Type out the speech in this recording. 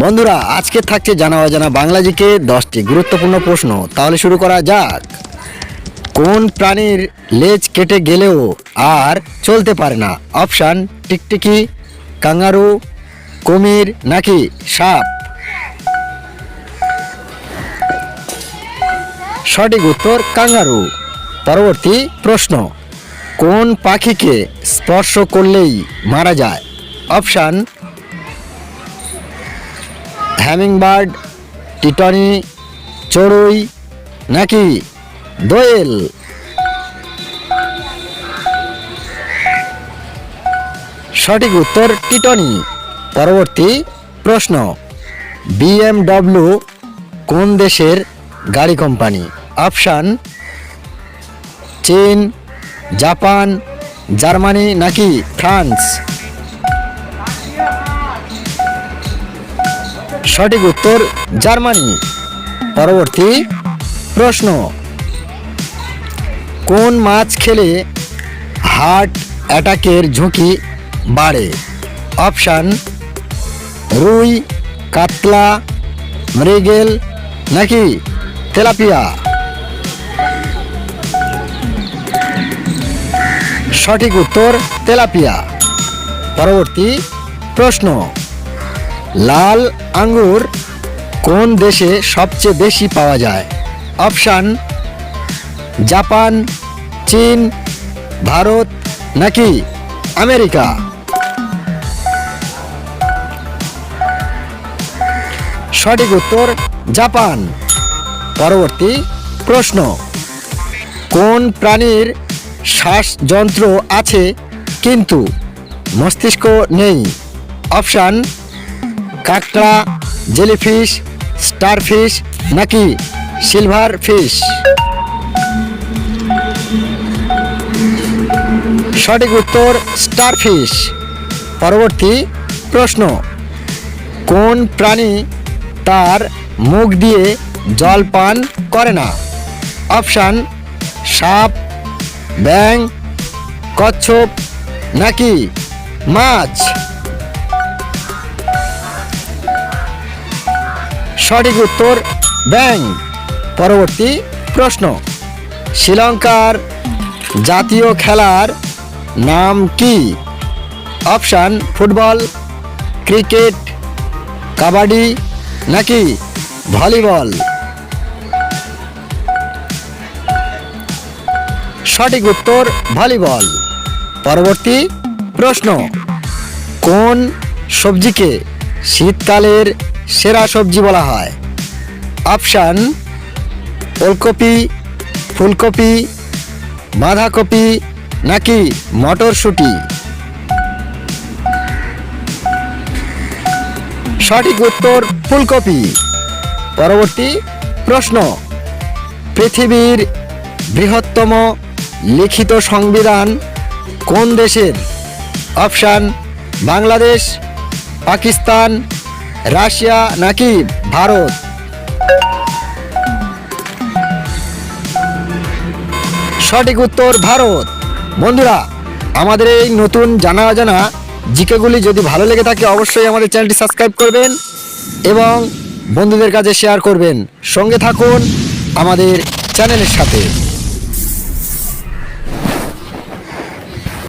বন্ধুরা, আজকে থাকছে জানা অজানা বাংলা জিকে দশটি গুরুত্বপূর্ণ প্রশ্ন। তাহলে শুরু করা যাক। কোন প্রাণীর লেজ কেটে গেলেও আর চলতে পারে না? অপশান, টিকটিকি, কাঙ্গারু, কুমির নাকি সাপ? সঠিক উত্তর, কাঙ্গারু। পরবর্তী প্রশ্ন, কোন পাখিকে স্পর্শ করলেই মারা যায়? অপশান হ্যামিংবার্ড টিটনি চড়ুই নাকি দোয়েল সঠিক উত্তর টিটনি পরবর্তী প্রশ্ন। বিএমডব্লিউ কোন দেশের গাড়ি কোম্পানি? অপশান চীন জাপান জার্মানি নাকি ফ্রান্স সঠিক উত্তর জার্মানি। পরবর্তী প্রশ্ন। কোন মাছ খেলে হার্ট অ্যাটাকের ঝুঁকি বাড়ে? অপশান, রুই, কাতলা, মৃগেল নাকি তেলাপিয়া? সঠিক উত্তর তেলাপিয়া। পরবর্তী প্রশ্ন। লাল আঙ্গুর কোন দেশে সবচেয়ে বেশি পাওয়া যায়? অপশান, জাপান, চীন, ভারত নাকি আমেরিকা? সঠিক উত্তর, জাপান। পরবর্তী প্রশ্ন, কোন প্রাণীর শ্বাসযন্ত্র আছে কিন্তু মস্তিষ্ক নেই? অপশান কাঁকড়া, জেলিফিশ, স্টারফিশ নাকি সিলভার ফিশ? সঠিক উত্তর, স্টারফিশ। পরবর্তী প্রশ্ন, কোন প্রাণী তার মুখ দিয়ে জল পান করে না? অপশান, সাপ ব্যাং কচ্ছপ নাকি মাছ? সঠিক উত্তর, ব্যাং। পরবর্তী প্রশ্ন। শ্রীলঙ্কার জাতীয় খেলার নাম কি? অপশান, ফুটবল, ক্রিকেট, কাবাডি নাকি ভলিবল? সঠিক উত্তর, ভলিবল। পরবর্তী প্রশ্ন। কোন সবজিকে শীতকালের সেরা সবজি বলা হয়। অপশান ওলকপি, ফুলকপি, বাঁধাকপি, নাকি মটরশুঁটি। সঠিক উত্তর ফুলকপি। পরবর্তী প্রশ্ন। পৃথিবীর বৃহত্তম লিখিত সংবিধান কোন দেশের? অপশান বাংলাদেশ, পাকিস্তান রাশিয়া নাকি ভারত? সঠিক উত্তর ভারত। বন্ধুরা, আমাদের এই নতুন জানা অজানা জিকেগুলি যদি ভালো লেগে থাকে, অবশ্যই আমাদের চ্যানেলটি সাবস্ক্রাইব করবেন এবং বন্ধুদের কাছে শেয়ার করবেন। সঙ্গে থাকুন আমাদের চ্যানেলের সাথে।